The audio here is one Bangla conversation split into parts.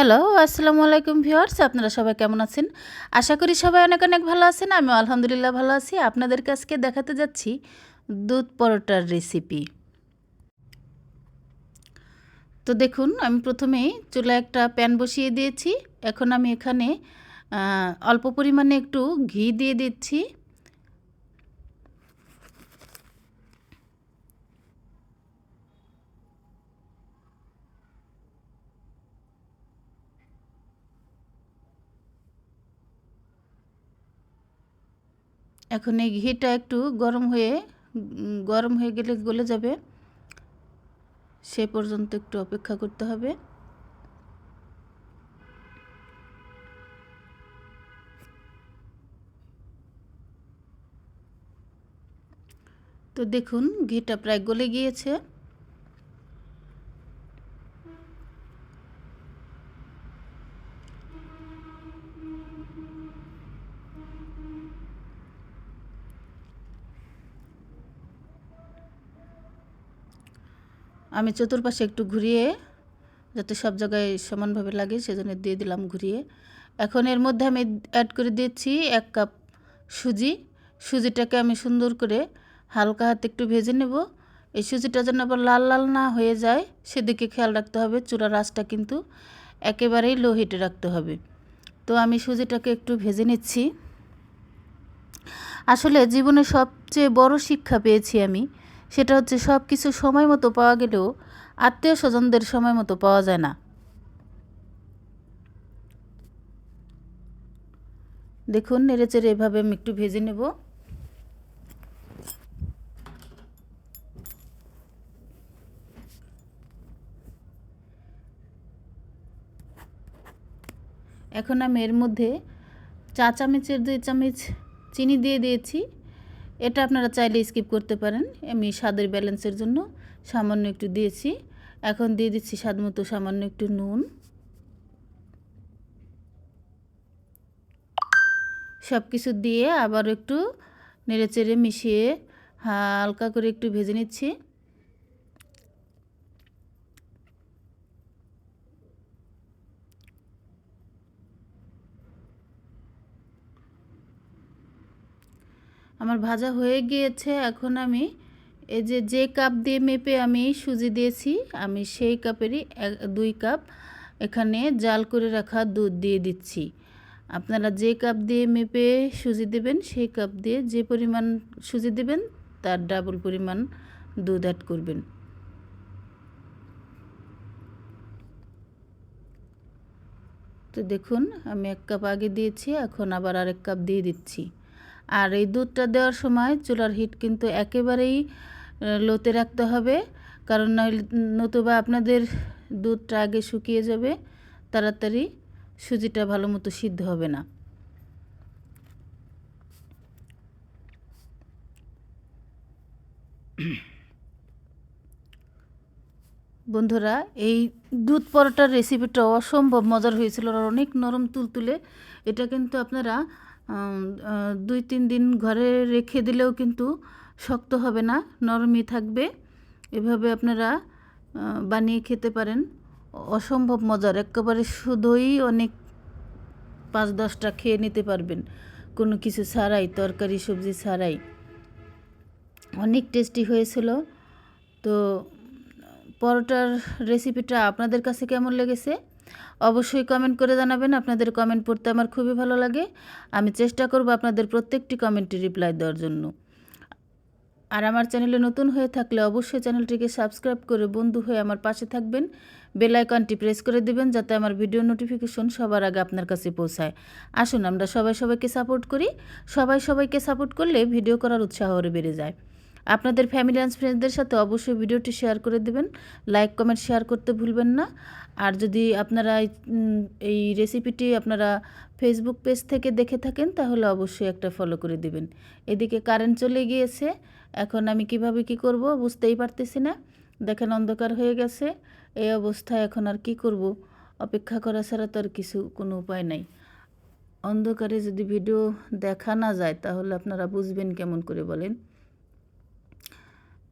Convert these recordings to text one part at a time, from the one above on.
হ্যালো, আসসালামু আলাইকুম ভিউয়ার্স, আপনারা সবাই কেমন আছেন? আশা করি সবাই অনেক অনেক ভালো আছেন আমি আলহামদুলিল্লাহ ভালো আছি। আপনাদের কাছকে দেখাতে যাচ্ছি দুধ পরোটার রেসিপি তো দেখুন, আমি প্রথমেই চুলা একটা প্যান বসিয়ে দিয়েছি। এখন আমি এখানে অল্প পরিমাণে একটু ঘি দিয়ে দিচ্ছি। এখন এই ঘিটা একটু গরম হয়ে গরম হয়ে গেলে গলে যাবে। সে পর্যন্ত একটু অপেক্ষা করতে হবে। তো দেখুন, ঘিটা প্রায় গলে গিয়েছে। আমি চতুর্পাশে একটু ঘুরিয়ে যাতে সব জায়গায় সমানভাবে লাগে, সেজন্য দিয়ে দিলাম ঘুরিয়ে। এখন এর মধ্যে আমি অ্যাড করে দিয়েছি এক কাপ সুজি। সুজিটাকে আমি সুন্দর করে হালকা হাতে একটু ভেজে নেব। এই সুজিটা যেন আবার লাল লাল না হয়ে যায়, সেদিকে খেয়াল রাখতে হবে চূড়ার আঁচটা কিন্তু একেবারেই লো হিটে রাখতে হবে। তো আমি সুজিটাকে একটু ভেজে নিচ্ছি। আসলে জীবনে সবচেয়ে বড় শিক্ষা পেয়েছি আমি সেটা হচ্ছে সব কিছু সময় মতো পাওয়া গেলেও আত্মীয় স্বজনদের সময় মতো পাওয়া যায় না। দেখুন নেড়েচেড়ে এভাবে আমি একটু ভেজে নেব। এখন আমি এর মধ্যে চা চামচের দুই চামচ চিনি দিয়ে দিয়েছি। এটা আপনারা চাইলে স্কিপ করতে পারেন। আমি স্বাদের ব্যালেন্সের জন্য সামান্য একটু দিয়েছি। এখন দিয়ে দিচ্ছি স্বাদ মতো সামান্য একটু নুন। সব কিছু দিয়ে আবার একটু নেড়েচেড়ে মিশিয়ে হালকা করে একটু ভেজে নিচ্ছি। আমার ভাজা হয়ে গিয়েছে, এখন আমি এই যে যে কাপ দিয়ে মেপে আমি সুজি দিয়েছি, আমি সেই কাপেরই দুই কাপ এখানে জাল করে রাখা দুধ দিয়ে দিচ্ছি। আপনারা যে কাপ দিয়ে মেপে সুজি দেবেন, সেই কাপ দিয়ে যে পরিমাণ সুজি দেবেন, তার ডাবল পরিমাণ দুধ অ্যাড করবেন। তো দেখুন, আমি এক কাপ আগে দিয়েছি, এখন আবার আরেক কাপ দিয়ে দিচ্ছি। আর এই দুধটা দেওয়ার সময় চুলার হিট কিন্তু একেবারেই লোতে রাখতে হবে। কারণ নতুবা আপনাদের দুধটা আগে শুকিয়ে যাবে, তাড়াতাড়ি সুজিটা ভালো মতো সিদ্ধ হবে না। বন্ধুরা, এই দুধ পরোটার রেসিপিটা অসম্ভব মজার হয়েছিল আর অনেক নরম তুলতুলে। এটা কিন্তু আপনারা দুই তিন দিন ঘরে রেখে দিলেও কিন্তু শক্ত হবে না, নরমই থাকবে। এভাবে আপনারা বানিয়ে খেতে পারেন। অসম্ভব মজার, একেবারে শুধুই অনেক পাঁচ দশটা খেয়ে নিতে পারবেন। কোনো কিছু ছাড়াই, তরকারি, সবজি ছাড়াই। অনেক টেস্টি হয়েছিল। তো পরোটার রেসিপিটা আপনাদের কাছে কেমন লেগেছে? অবশ্যই কমেন্ট করে জানাবেন। আপনাদের কমেন্ট পড়তে আমার খুবই ভালো লাগে। আমি চেষ্টা করব আপনাদের প্রত্যেকটি কমেন্টে রিপ্লাই দেওয়ার জন্য। আর আমার চ্যানেলে নতুন হয়ে থাকলে অবশ্যই চ্যানেলটিকে সাবস্ক্রাইব করে বন্ধু হয়ে আমার পাশে থাকবেন। বেল আইকনটি প্রেস করে দিবেন যাতে আমার ভিডিও নোটিফিকেশন সবার আগে আপনার কাছে পৌঁছায়। আসুন, আমরা সবাই সবাইকে সাপোর্ট করি। সবাই সবাইকে সাপোর্ট করলে ভিডিও করার উৎসাহ বেড়ে যায়। আপনাদের ফ্যামিলি অ্যান্ড ফ্রেন্ডসদের সাথে অবশ্যই ভিডিওটি শেয়ার করে দেবেন। লাইক কমেন্ট শেয়ার করতে ভুলবেন না। আর যদি আপনারা এই রেসিপিটি আপনারা ফেসবুক পেজ থেকে দেখে থাকেন, তাহলে অবশ্যই একটা ফলো করে দিবেন। এদিকে কারেন্ট চলে গিয়েছে। এখন আমি কীভাবে কি করব বুঝতেই পারতেছি না। দেখেন অন্ধকার হয়ে গেছে। এই অবস্থায় এখন আর কি করব? অপেক্ষা করা ছাড়া তো আর কিছু, কোনো উপায় নাই। অন্ধকারে যদি ভিডিও দেখা না যায়, তাহলে আপনারা বুঝবেন কেমন করে বলেন।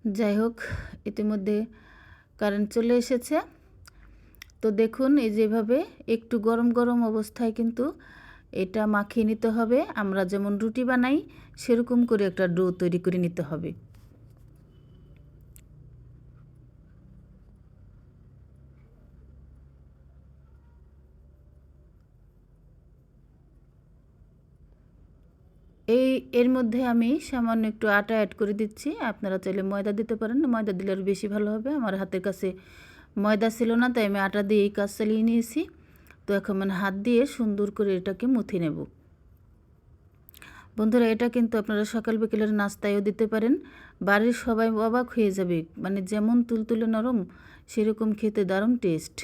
যাই হোক, ইতিমধ্যে কারেন্ট চলে এসেছে। তো দেখুন, এই যেভাবে একটু গরম গরম অবস্থায় কিন্তু এটা মাখিয়ে নিতে হবে। আমরা যেমন রুটি বানাই, সেরকম করে একটা ডো তৈরি করে নিতে হবে এই এর মধ্যে আমি সামান্য একটু আটা অ্যাড করে দিচ্ছি। আপনারা চাইলে ময়দা দিতে পারেন। ময়দা দিলে আরও বেশি ভালো হবে। আমার হাতের কাছে ময়দা ছিল না, তাই আমি আটা দিয়ে এই কাজ চালিয়ে নিয়েছি। তো এখন মানে হাত দিয়ে সুন্দর করে এটাকে মুথে নেব। বন্ধুরা, এটা কিন্তু আপনারা সকাল বিকেলের নাস্তায়ও দিতে পারেন। বাড়ির সবাই অবাক হয়ে যাবে। মানে যেমন তুলতুলে নরম, সেরকম খেতে দারুণ টেস্ট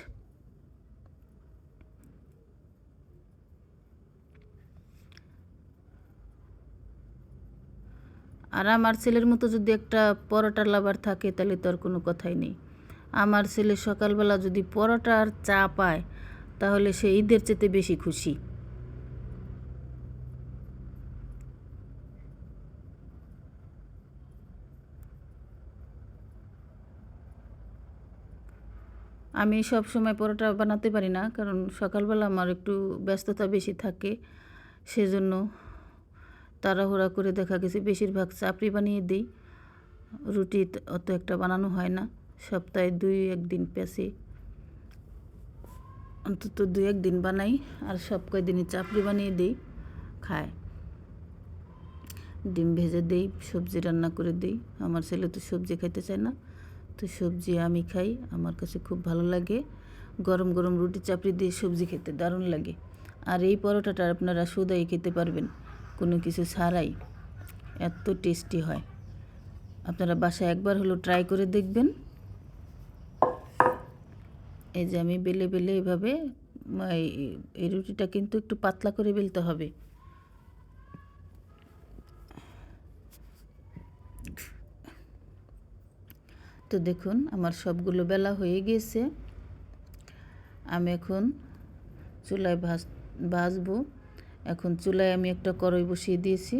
আর আমার ছেলের মতো যদি একটা পরোটা লাভার থাকে, তাহলে তো আর কোনো কথাই নেই। আমার ছেলে সকালবেলা যদি পরোটা আর চা পায়, তাহলে সে ঈদের চেতে বেশি খুশি। আমি সব সময় পরোটা বানাতে পারি না, কারণ সকালবেলা আমার একটু ব্যস্ততা বেশি থাকে, সেজন্য তাড়াহুড়া করে দেখা গেছে, বেশিরভাগ চাপড়ি বানিয়ে দিই। রুটি অত একটা বানানো হয় না, সপ্তাহে দুই একদিন পেঁচে। অন্তত দুই একদিন বানাই আর সব কয়দিনই চাপড়ি বানিয়ে দিই, খায়। ডিম ভেজে দিই, সবজি রান্না করে দিই। আমার ছেলে তো সবজি খাইতে চায় না, তো সবজি আমি খাই, আমার কাছে খুব ভালো লাগে। গরম গরম রুটি চাপড়ি দিয়ে সবজি খেতে দারুণ লাগে। আর এই পরোটাটা আপনারা সুদাই খেতে পারবেন। কোনো কিছু ছাড়াই এত টেস্টি হয়। আপনারা বাসায় একবার হলো ট্রাই করে দেখবেন। এই যে আমি বেলে বেলে এভাবে, এই রুটিটা কিন্তু একটু পাতলা করে বেলতে হবে। তো দেখুন, আমার সবগুলো বেলা হয়ে গিয়েছে আমি এখন চুলায় ভাজ, ভাজবো। এখন চুলায় আমি একটা কড়াই বসিয়ে দিয়েছি।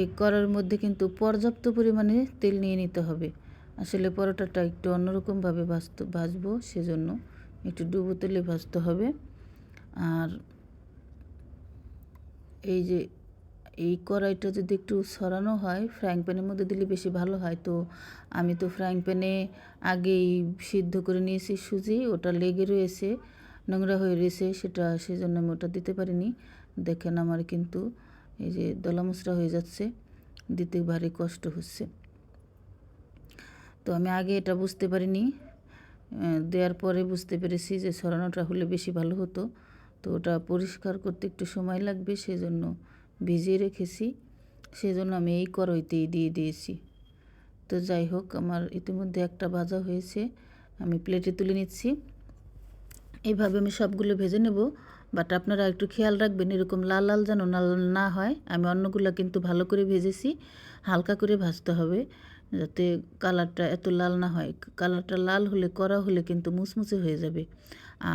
এই কড়ার মধ্যে কিন্তু পর্যাপ্ত পরিমাণে তেল নিয়ে নিতে হবে। আসলে পরোটাটা একটু অন্যরকমভাবে ভাজতে, ভাজবো, সেজন্য একটু ডুবো তেলে ভাজতে হবে। আর এই যে এই কড়াইটা যদি একটু সরানো হয় ফ্রাইং প্যানের মধ্যে দিলে বেশি ভালো হয়। তো আমি তো ফ্রাইং প্যানে আগেই সিদ্ধ করে নিয়েছি সুজি, ওটা লেগে রয়েছে, নোংরা হয়ে রয়েছে, সেটা সেজন্য আমি ওটা দিতে পারিনি। দেখেন আমার কিন্তু এই যে দলা হয়ে যাচ্ছে, দিতে ভারী কষ্ট হচ্ছে। তো আমি আগে এটা বুঝতে পারিনি দেওয়ার পরে বুঝতে পেরেছি যে সরানোটা হলে বেশি ভালো হতো। তো ওটা পরিষ্কার করতে একটু সময় লাগবে, সেজন্য ভিজিয়ে রেখেছি, সেজন্য আমি এই কড়াইতেই দিয়ে দিয়েছি। তো যাই হোক, আমার ইতিমধ্যে একটা ভাজা হয়েছে, আমি প্লেটে তুলে নিচ্ছি। এইভাবে আমি সবগুলো ভেজে নেব বাট আপনারা একটু খেয়াল রাখবেন, এরকম লাল লাল যেন না হয়। আমি অন্যগুলো কিন্তু ভালো করে ভেজেছি, হালকা করে ভাজতে হবে, যাতে কালারটা এত লাল না হয়। কালারটা লাল হলে করা হলে কিন্তু মুচমুচে হয়ে যাবে।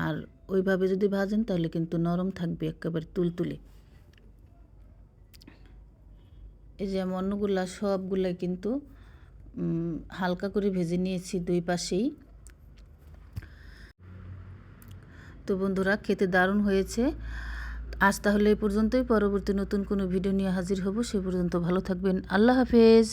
আর ওইভাবে যদি ভাজেন, তাহলে কিন্তু নরম থাকবে একেবারে তুলতুলে। এই যে অন্যগুলা সবগুলা কিন্তু হালকা করে ভেজে নিয়েছি দুই পাশেই। তো বন্ধুরা, খেতে দারুণ হয়েছে। আজ তাহলে এই পর্যন্তই। পরবর্তী নতুন কোনো ভিডিও নিয়ে হাজির হব। সে পর্যন্ত ভালো থাকবেন। আল্লাহ হাফেজ।